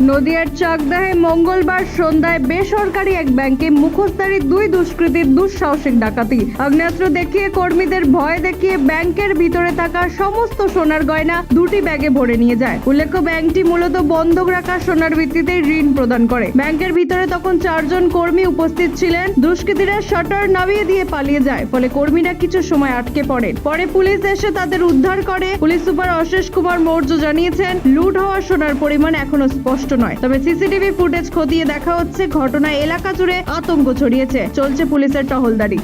নদিয়ার চাকদাহে মঙ্গলবার সন্ধ্যায় বেসরকারি এক ব্যাংকে মুখোশধারী দুই দুষ্কৃতীর দুঃসাহসিক ডাকাতি। আগ্নেয়াস্ত্র দেখিয়ে কর্মীদের ভয় দেখিয়ে ব্যাংকের ভিতরে থাকা সমস্ত সোনার গয়না দুটি ব্যাগে ভরে নিয়ে যায়। উল্লেখ্য, ব্যাংকটি মূলত বন্ধক রাখা সোনার ভিত্তিতে ঋণ প্রদান করে। ব্যাংকের ভিতরে তখন চারজন কর্মী উপস্থিত ছিলেন। দুষ্কৃতীরা শাটার নামিয়ে দিয়ে পালিয়ে যায়, ফলে কর্মীরা কিছু সময় আটকে পড়েন। পরে পুলিশ এসে তাদের উদ্ধার করে। পুলিশ সুপার অশেষ কুমার মৌর্য জানিয়েছেন, লুট হওয়া সোনার পরিমাণ এখনও স্পষ্ট। স্পষ্ট নয়। তবে সিসিটিভি ফুটেজ খতিয়ে দেখা হচ্ছে, ঘটনায় এলাকা জুড়ে আতঙ্ক ছড়িয়েছে। চলছে পুলিশের টহলদারি।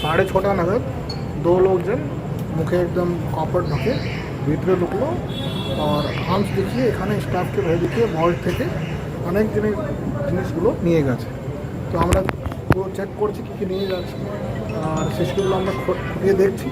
সাড়ে ছটা নাগাদ দু লোকজন মুখে একদম কপার ঢুকে, ভিতরে ঢুকলো আর হামস দেখিয়ে এখানে স্টাফকে ভয় দেখিয়ে ভল্ট থেকে অনেক জিনিস জিনিসগুলো নিয়ে গেছে। তো আমরা পুরো চেক করছি কী কী নিয়ে যাচ্ছে। আর সেগুলো আমরা খুঁটিয়ে দেখছি।